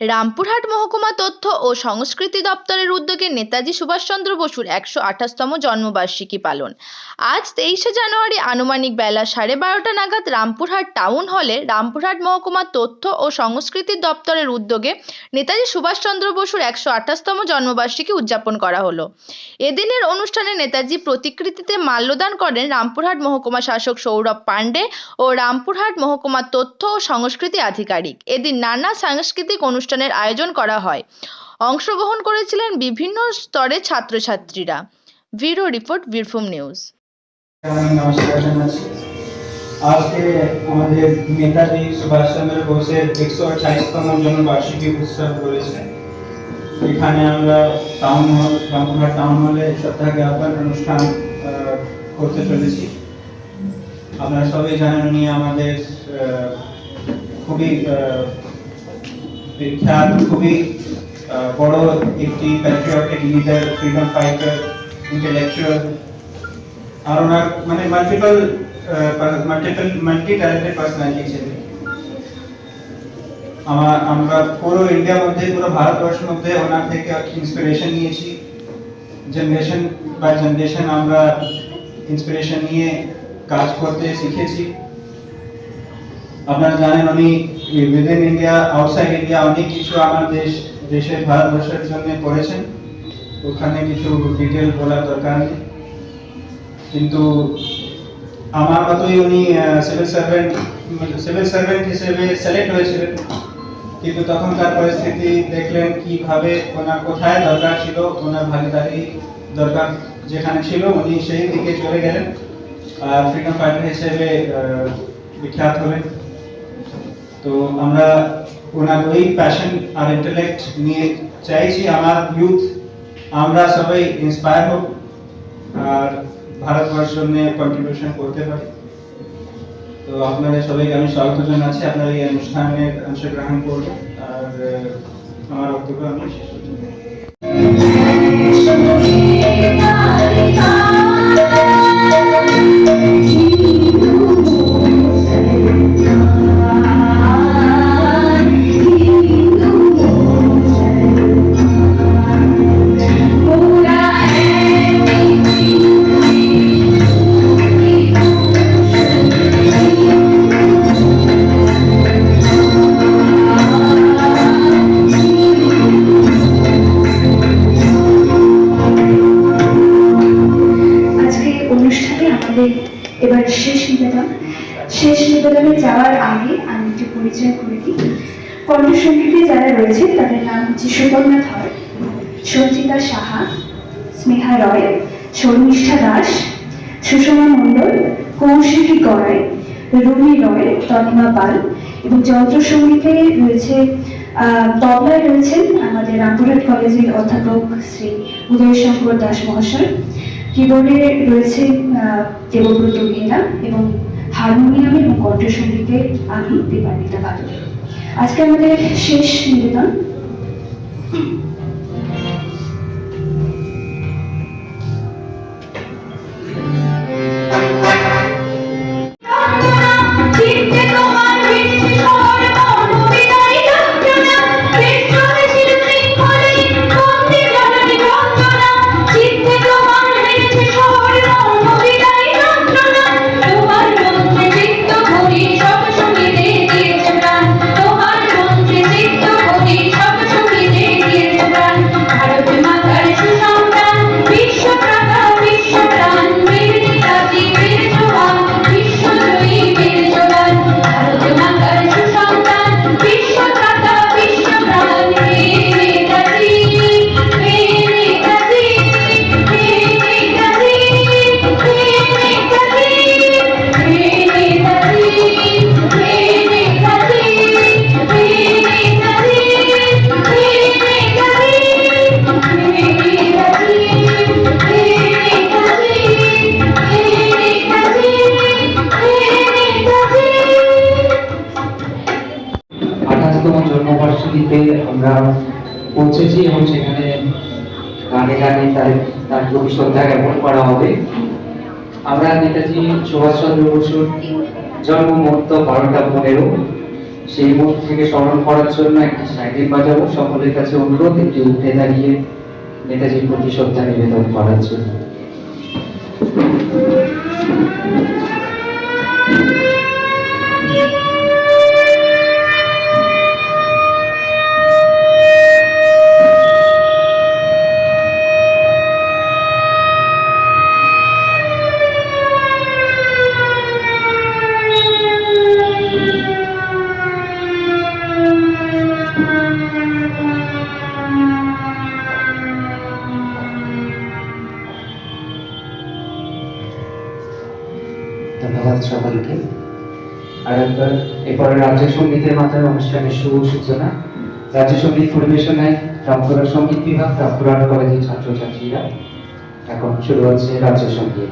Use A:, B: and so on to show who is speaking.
A: রামপুরহাট মহকুমা তথ্য ও সংস্কৃতি দপ্তরের উদ্যোগে নেতাজি সুভাষচন্দ্র বসুর একশো আঠাশতম জন্মবার্ষিকী পালন। আজ তেইশে জানুয়ারি আনুমানিক বেলা সাড়ে বারোটা নাগাদ রামপুরহাট টাউন হলে রামপুরহাট মহকুমা তথ্য ও সংস্কৃতি দপ্তরের উদ্যোগে নেতাজি সুভাষচন্দ্র বসুর একশো আঠাশতম জন্মবার্ষিকী উদযাপন করা হলো। এদিনের অনুষ্ঠানে নেতাজি প্রতিকৃতিতে মাল্যদান করেন রামপুরহাট মহকুমা শাসক সৌরভ পাণ্ডে ও রামপুরহাট মহকুমা তথ্য ও সংস্কৃতি আধিকারিক। এদিন নানা সাংস্কৃতিক অনুষ্ঠানের আয়োজন করা হয়। অংশগ্রহণ করেছিলেন বিভিন্ন স্তরের ছাত্রছাত্রীরা। Bureau report, Birbhum news.
B: আজকে আমাদের নেতাজি সুভাষচন্দ্র বোসের একশো আঠাইশতম জন্মবার্ষিকী উৎসব করেছে এখানে আমরা টাউন হল রামপুরহাট টাউন হলে শ্রদ্ধা জ্ঞাপন অনুষ্ঠান করতে চলেছি। আপনারা সবাই জানেন উনি আমাদের খুবই বিখ্যাত, খুবই বড় একটি patriotic leader freedom fighter intellectual আর ওনার মানে multiple multiple multi talented personality ছিলেন আমার আমরা পুরো ইন্ডিয়ার মধ্যে, পুরো ভারতবর্ষের মধ্যে ওনার থেকে ইন্সপিরেশন নিয়েছি। জেনারেশন বাই জেনারেশন আমরা ইন্সপিরেশন নিয়ে কাজ করতে শিখেছি। আপনারা জানেন উনি উইদিন ইন্ডিয়া আউটসাইড ইন্ডিয়া অনেক কিছু আমার দেশ দেশের ভারতবর্ষের জন্য করেছেন। ওখানে কিছু ডিটেল বলার দরকার নেই। কিন্তু আমার মতোই উনি সিভিল সার্ভেন্ট সিভিল সার্ভেন্ট হিসেবে সিলেক্ট হয়েছিলেন। কিন্তু তখনকার পরিস্থিতি দেখলেন কীভাবে ওনার কোথায় দরকার ছিল, ওনার ভাগিদারি দরকার যেখানে ছিল, উনি সেই দিকে চলে গেলেন। আর ফ্রিডম ফাইটার হিসেবে বিখ্যাত হলেন। তো আমরা ওনার ওই প্যাশন আর ইন্টেলেক্ট নিয়ে চাইছি আমার ইউথ আমরা সবাই ইন্সপায়ার হোক আর ভারতবর্ষের নিয়ে কন্ট্রিবিউশন করতে পারি। তো আপনাদের সবাইকে আমি স্বাগত জানাচ্ছি। আপনারা এই অনুষ্ঠানে অংশগ্রহণ করবেন। আর আমার বক্তব্য আমি শেষ করছি।
C: পরিচয় করে দিই। কণ্ঠসঙ্গীতে যারা রয়েছে তাদের নাম হচ্ছে সুবর্ণা ধর সঞ্চিতা সাহা, স্নেহা রয়, শর্মিষ্ঠা দাস, সুষমা মণ্ডল, কৌশিকী গড়াই, রুমি রয়, তনিমা পাল এবং যন্ত্রসঙ্গীতে রয়েছে তবলায় রয়েছেন আমাদের রামপুরহাট কলেজের অধ্যাপক শ্রী উদয় শঙ্কর দাস মহাশয়। কিবোর্ডে রয়েছে দেবব্রত মেহরা এবং হারমোনিয়াম এবং কণ্ঠসঙ্গীতে আমি দীপান্বিতা বাদল আজকে আমাদের শেষ নিবেদন।
D: আমরা পৌঁছেছি এবং সেখানে গানে গানে তার তার প্রতি শ্রদ্ধা জ্ঞাপন করা হবে। আমরা নেতাজি সুভাষচন্দ্র বসুর জন্ম মুহূর্ত বারোটা পনেরো। সেই মুখ থেকে স্মরণ করার জন্য একটি সাইকেল বাজাবো। সকলের কাছে অনুরোধ, একটি উঠে দাঁড়িয়ে নেতাজির প্রতি শ্রদ্ধা নিবেদন করার জন্য। ধন্যবাদ সকলকে আর একবার এরপরে রাজ্য সঙ্গীতের মাধ্যমে অনুষ্ঠানের শুভ সূচনা। রাজ্য সংগীত পরিবেশনায় রামপুরা সংগীত বিভাগ, রামপুরার কলেজের ছাত্রছাত্রীরা। এখন শুরু হচ্ছে রাজ্য সংগীত।